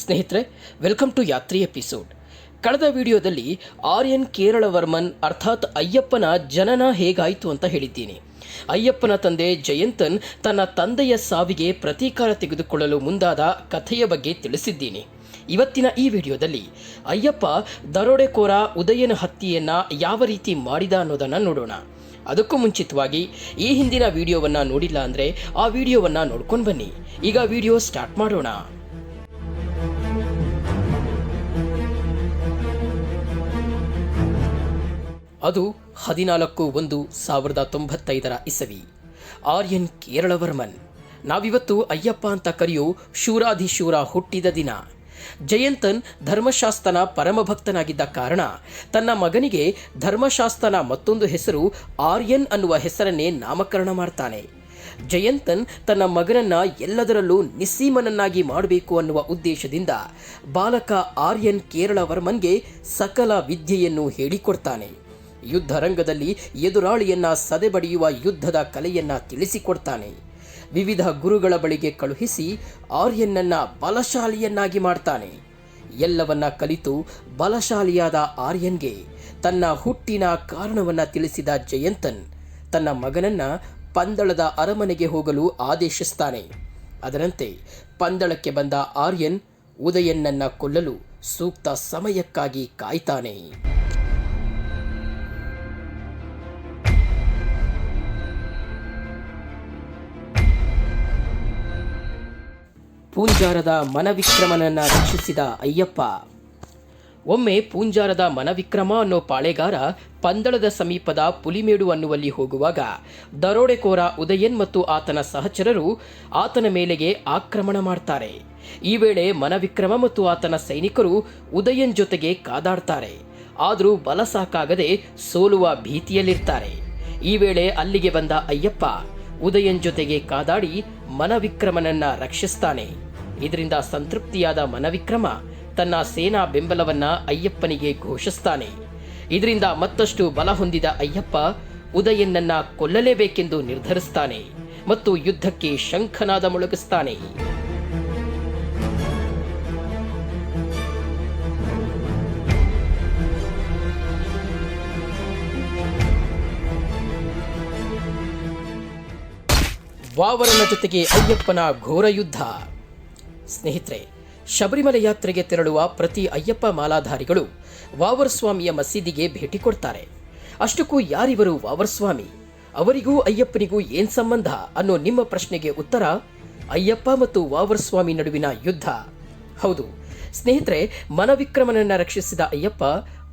ಸ್ನೇಹಿತರೆ welcome to Yatri episode ಕಳೆದ ವಿಡಿಯೋದಲ್ಲಿ ಆರ್ಯನ್ ಕೇರಳವರ್ಮನ್ ಅರ್ಥಾತ್ ಅಯ್ಯಪ್ಪನ ಜನನ ಹೇಗಾಯಿತು ಅಂತ ಹೇಳಿದ್ದೀನಿ. ಅಯ್ಯಪ್ಪನ ತಂದೆ ಜಯಂತನ್ ತನ್ನ ತಂದೆಯ ಸಾವಿಗೆ ಪ್ರತೀಕಾರ ತೆಗೆದುಕೊಳ್ಳಲು ಮುಂದಾದ ಕಥೆಯ ಬಗ್ಗೆ ತಿಳಿಸಿದ್ದೀನಿ. ಇವತ್ತಿನ ಈ ವಿಡಿಯೋದಲ್ಲಿ ಅಯ್ಯಪ್ಪ ದರೋಡೆಕೋರ ಉದಯನ ಹತ್ಯೆಯನ್ನ ಯಾವ ರೀತಿ ಮಾಡಿದ ಅನ್ನೋದನ್ನು ನೋಡೋಣ. ಅದಕ್ಕೂ ಮುಂಚಿತವಾಗಿ ಈ ಹಿಂದಿನ ವಿಡಿಯೋವನ್ನು ನೋಡಿಲ್ಲ ಅಂದರೆ ಆ ವಿಡಿಯೋವನ್ನು ನೋಡ್ಕೊಂಡು ಬನ್ನಿ. ಈಗ ವಿಡಿಯೋ ಸ್ಟಾರ್ಟ್ ಮಾಡೋಣ. ಅದು ಹದಿನಾಲ್ಕು ಒಂದು ಸಾವಿರದ ತೊಂಬತ್ತೈದರ ಇಸವಿ. ಆರ್ಯನ್ ಕೇರಳವರ್ಮನ್, ನಾವಿವತ್ತು ಅಯ್ಯಪ್ಪ ಅಂತ ಕರೆಯೋ ಶೂರಾಧಿಶೂರ ಹುಟ್ಟಿದ ದಿನ. ಜಯಂತನ್ ಧರ್ಮಶಾಸ್ತ್ರನ ಪರಮಭಕ್ತನಾಗಿದ್ದ ಕಾರಣ ತನ್ನ ಮಗನಿಗೆ ಧರ್ಮಶಾಸ್ತ್ರನ ಮತ್ತೊಂದು ಹೆಸರು ಆರ್ಯನ್ ಅನ್ನುವ ಹೆಸರನ್ನೇ ನಾಮಕರಣ ಮಾಡ್ತಾನೆ. ಜಯಂತನ್ ತನ್ನ ಮಗನನ್ನ ಎಲ್ಲದರಲ್ಲೂ ನಿಸ್ಸೀಮನನ್ನಾಗಿ ಮಾಡಬೇಕು ಅನ್ನುವ ಉದ್ದೇಶದಿಂದ ಬಾಲಕ ಆರ್ಯನ್ ಕೇರಳವರ್ಮನ್ಗೆ ಸಕಲ ವಿದ್ಯೆಯನ್ನು ಹೇಳಿಕೊಡ್ತಾನೆ. ಯುದ್ಧ ರಂಗದಲ್ಲಿ ಎದುರಾಳಿಯನ್ನ ಸದೆಬಡಿಯುವ ಯುದ್ಧದ ಕಲೆಯನ್ನ ತಿಳಿಸಿಕೊಡ್ತಾನೆ. ವಿವಿಧ ಗುರುಗಳ ಬಳಿಗೆ ಕಳುಹಿಸಿ ಆರ್ಯನನ್ನ ಬಲಶಾಲಿಯನ್ನಾಗಿ ಮಾಡ್ತಾನೆ. ಎಲ್ಲವನ್ನ ಕಲಿತು ಬಲಶಾಲಿಯಾದ ಆರ್ಯನ್ಗೆ ತನ್ನ ಹುಟ್ಟಿನ ಕಾರಣವನ್ನ ತಿಳಿಸಿದ ಜಯಂತನ್ ತನ್ನ ಮಗನನ್ನ ಪಂದಳದ ಅರಮನೆಗೆ ಹೋಗಲು ಆದೇಶಿಸ್ತಾನೆ. ಅದರಂತೆ ಪಂದಳಕ್ಕೆ ಬಂದ ಆರ್ಯನ್ ಉದಯನ್ನನ್ನ ಕೊಲ್ಲಲು ಸೂಕ್ತ ಸಮಯಕ್ಕಾಗಿ ಕಾಯ್ತಾನೆ. ಪೂಂಜಾರದ ಮನವಿಕ್ರಮನನ್ನ ರಕ್ಷಿಸಿದ ಅಯ್ಯಪ್ಪ. ಒಮ್ಮೆ ಪೂಂಜಾರದ ಮನವಿಕ್ರಮ ಅನ್ನೋ ಪಾಳೆಗಾರ ಪಂದಳದ ಸಮೀಪದ ಪುಲಿಮೇಡು ಅನ್ನುವಲ್ಲಿ ಹೋಗುವಾಗ ದರೋಡೆಕೋರ ಉದಯನ್ ಮತ್ತು ಆತನ ಸಹಚರರು ಆತನ ಮೇಲೆಗೆ ಆಕ್ರಮಣ ಮಾಡ್ತಾರೆ. ಈ ವೇಳೆ ಮನವಿಕ್ರಮ ಮತ್ತು ಆತನ ಸೈನಿಕರು ಉದಯನ್ ಜೊತೆಗೆ ಕಾದಾಡ್ತಾರೆ. ಆದರೂ ಬಲ ಸಾಕಾಗದೆ ಸೋಲುವ ಭೀತಿಯಲ್ಲಿರ್ತಾರೆ. ಈ ವೇಳೆ ಅಲ್ಲಿಗೆ ಬಂದ ಅಯ್ಯಪ್ಪ ಉದಯನ್ ಜೊತೆಗೆ ಕಾದಾಡಿ ಮನವಿಕ್ರಮನನ್ನ ರಕ್ಷಿಸ್ತಾನೆ. ಇದರಿಂದ ಸಂತೃಪ್ತಿಯಾದ ಮನವಿಕ್ರಮ ತನ್ನ ಸೇನಾ ಬೆಂಬಲವನ್ನ ಅಯ್ಯಪ್ಪನಿಗೆ ಘೋಷಿಸ್ತಾನೆ. ಇದರಿಂದ ಮತ್ತಷ್ಟು ಬಲ ಹೊಂದಿದ ಅಯ್ಯಪ್ಪ ಉದಯನ್ನ ಕೊಲ್ಲಲೇಬೇಕೆಂದು ನಿರ್ಧರಿಸ್ತಾನೆ ಮತ್ತು ಯುದ್ಧಕ್ಕೆ ಶಂಖನಾದ ಮೊಳಗಿಸ್ತಾನೆ. ವಾವರನ ಜೊತೆಗೆ ಅಯ್ಯಪ್ಪನ ಘೋರ ಯುದ್ಧ. ಸ್ನೇಹಿತರೆ, ಶಬರಿಮಲೆ ಯಾತ್ರೆಗೆ ತೆರಳುವ ಪ್ರತಿ ಅಯ್ಯಪ್ಪ ಮಾಲಾಧಾರಿಗಳು ವಾವರ್ ಸ್ವಾಮಿಯ ಮಸೀದಿಗೆ ಭೇಟಿ ಕೊಡ್ತಾರೆ. ಅಷ್ಟಕ್ಕೂ ಯಾರಿವರು ವಾವರ್ ಸ್ವಾಮಿ? ಅವರಿಗೂ ಅಯ್ಯಪ್ಪನಿಗೂ ಏನ್ ಸಂಬಂಧ ಅನ್ನೋ ನಿಮ್ಮ ಪ್ರಶ್ನೆಗೆ ಉತ್ತರ, ಅಯ್ಯಪ್ಪ ಮತ್ತು ವಾವರ್ ಸ್ವಾಮಿ ನಡುವಿನ ಯುದ್ಧ. ಹೌದು, ಸ್ನೇಹಿತರೆ, ಮನವಿಕ್ರಮನನ್ನ ರಕ್ಷಿಸಿದ ಅಯ್ಯಪ್ಪ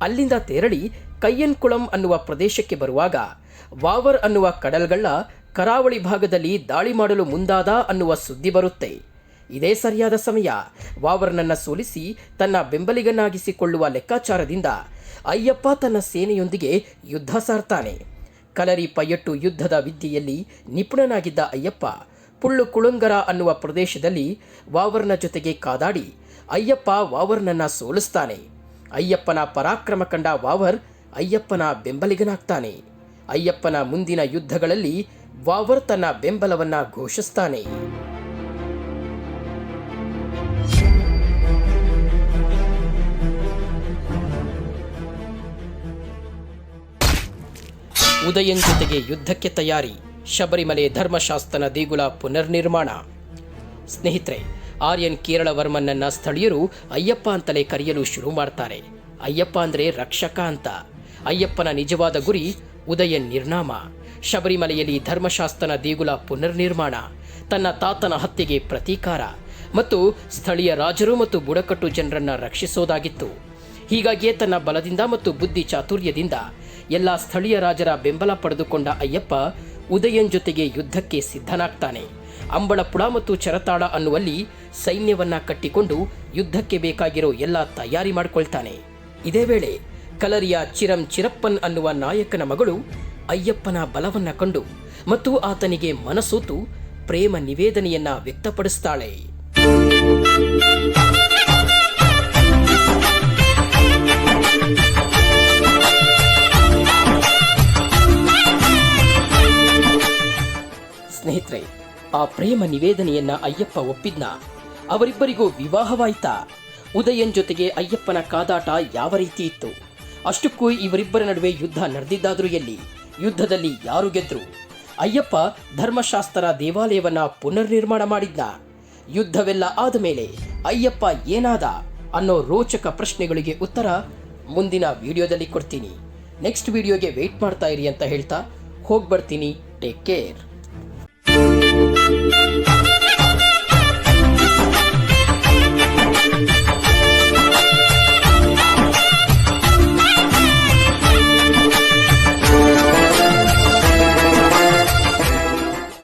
ಅಲ್ಲಿಂದ ತೆರಳಿ ಕಯ್ಯನ್ಕುಳಂ ಅನ್ನುವ ಪ್ರದೇಶಕ್ಕೆ ಬರುವಾಗ ವಾವರ್ ಅನ್ನುವ ಕಡಲ್ಗಳ್ಳ ಕರಾವಳಿ ಭಾಗದಲ್ಲಿ ದಾಳಿ ಮಾಡಲು ಮುಂದಾದ ಅನ್ನುವ ಸುದ್ದಿ ಬರುತ್ತೆ. ಇದೇ ಸರಿಯಾದ ಸಮಯ. ವಾವರ್ನನ್ನ ಸೋಲಿಸಿ ತನ್ನ ಬೆಂಬಲಿಗನಾಗಿಸಿಕೊಳ್ಳುವ ಲೆಕ್ಕಾಚಾರದಿಂದ ಅಯ್ಯಪ್ಪ ತನ್ನ ಸೇನೆಯೊಂದಿಗೆ ಯುದ್ಧ ಸಾರ್ತಾನೆ. ಕಲರಿ ಪೈಯಟ್ಟು ಯುದ್ಧದ ವಿದ್ಯೆಯಲ್ಲಿ ನಿಪುಣನಾಗಿದ್ದ ಅಯ್ಯಪ್ಪ ಪುಳ್ಳು ಕುಳುಂಗರ ಅನ್ನುವ ಪ್ರದೇಶದಲ್ಲಿ ವಾವರ್ನ ಜೊತೆಗೆ ಕಾದಾಡಿ ಅಯ್ಯಪ್ಪ ವಾವರ್ನನ್ನ ಸೋಲಿಸ್ತಾನೆ. ಅಯ್ಯಪ್ಪನ ಪರಾಕ್ರಮ ಕಂಡ ವಾವರ್ ಅಯ್ಯಪ್ಪನ ಬೆಂಬಲಿಗನಾಗ್ತಾನೆ. ಅಯ್ಯಪ್ಪನ ಮುಂದಿನ ಯುದ್ಧಗಳಲ್ಲಿ ವಾವರ್ ತನ್ನ ಬೆಂಬಲವನ್ನ ಘೋಷಿಸ್ತಾನೆ. ಉದಯನ್ ಜೊತೆಗೆ ಯುದ್ಧಕ್ಕೆ ತಯಾರಿ, ಶಬರಿಮಲೆ ಧರ್ಮಶಾಸ್ತ್ರನ ದೇಗುಲ ಪುನರ್ನಿರ್ಮಾಣ. ಸ್ನೇಹಿತರೆ, ಆರ್ಯನ್ ಕೇರಳ ವರ್ಮನನ್ನ ಸ್ಥಳೀಯರು ಅಯ್ಯಪ್ಪ ಅಂತಲೇ ಕರೆಯಲು ಶುರು ಮಾಡ್ತಾರೆ. ಅಯ್ಯಪ್ಪ ಅಂದ್ರೆ ರಕ್ಷಕ ಅಂತ. ಅಯ್ಯಪ್ಪನ ನಿಜವಾದ ಗುರಿ ಉದಯನ್ ನಿರ್ನಾಮ. ಶಬರಿಮಲೆಯಲ್ಲಿ ಧರ್ಮಶಾಸ್ತ್ರನ ದೇಗುಲ ಪುನರ್ನಿರ್ಮಾಣ, ತನ್ನ ತಾತನ ಹತ್ಯೆಗೆ ಪ್ರತೀಕಾರ ಮತ್ತು ಸ್ಥಳೀಯ ರಾಜರು ಮತ್ತು ಬುಡಕಟ್ಟು ಜನರನ್ನ ರಕ್ಷಿಸೋದಾಗಿತ್ತು. ಹೀಗಾಗಿಯೇ ತನ್ನ ಬಲದಿಂದ ಮತ್ತು ಬುದ್ಧಿ ಚಾತುರ್ಯದಿಂದ ಎಲ್ಲ ಸ್ಥಳೀಯ ರಾಜರ ಬೆಂಬಲ ಪಡೆದುಕೊಂಡ ಅಯ್ಯಪ್ಪ ಉದಯನ್ ಜೊತೆಗೆ ಯುದ್ಧಕ್ಕೆ ಸಿದ್ಧನಾಗ್ತಾನೆ. ಅಂಬಳಪುಳ ಮತ್ತು ಚರತಾಳ ಅನ್ನುವಲ್ಲಿ ಸೈನ್ಯವನ್ನ ಕಟ್ಟಿಕೊಂಡು ಯುದ್ಧಕ್ಕೆ ಬೇಕಾಗಿರೋ ಎಲ್ಲ ತಯಾರಿ ಮಾಡಿಕೊಳ್ತಾನೆ. ಇದೇ ವೇಳೆ ಕಲರಿಯ ಚಿರಂ ಚಿರಪ್ಪನ್ ಅನ್ನುವ ನಾಯಕನ ಮಗಳು ಅಯ್ಯಪ್ಪನ ಬಲವನ್ನ ಕಂಡು ಮತ್ತು ಆತನಿಗೆ ಮನಸೋತು ಪ್ರೇಮ ನಿವೇದನೆಯನ್ನ ವ್ಯಕ್ತಪಡಿಸ್ತಾಳೆ. ಸ್ನೇಹಿತರೆ, ಆ ಪ್ರೇಮ ನಿವೇದನೆಯನ್ನ ಅಯ್ಯಪ್ಪ ಒಪ್ಪಿದ್ನ. ಅವರಿಬ್ಬರಿಗೂ ವಿವಾಹವಾಯ್ತಾ? ಉದಯನ್ ಜೊತೆಗೆ ಅಯ್ಯಪ್ಪನ ಕಾದಾಟ ಯಾವ ರೀತಿ ಇತ್ತು? ಅಷ್ಟಕ್ಕೂ ಇವರಿಬ್ಬರ ನಡುವೆ ಯುದ್ಧ ನಡೆದಿದ್ದಾದ್ರೂ ಎಲ್ಲಿ? ಯುದ್ಧದಲ್ಲಿ ಯಾರು ಗೆದ್ರು? ಅಯ್ಯಪ್ಪ ಧರ್ಮಶಾಸ್ತ್ರ ದೇವಾಲಯವನ್ನ ಪುನರ್ನಿರ್ಮಾಣ ಮಾಡಿದ್ದ ಯುದ್ಧವೆಲ್ಲ ಆದ ಮೇಲೆ ಅಯ್ಯಪ್ಪ ಏನಾದ ಅನ್ನೋ ರೋಚಕ ಪ್ರಶ್ನೆಗಳಿಗೆ ಉತ್ತರ ಮುಂದಿನ ವಿಡಿಯೋದಲ್ಲಿ ಕೊಡ್ತೀನಿ. ನೆಕ್ಸ್ಟ್ ವಿಡಿಯೋಗೆ ವೆಯ್ಟ್ ಮಾಡ್ತಾ ಇರಿ ಅಂತ ಹೇಳ್ತಾ ಹೋಗ್ಬರ್ತೀನಿ. Take care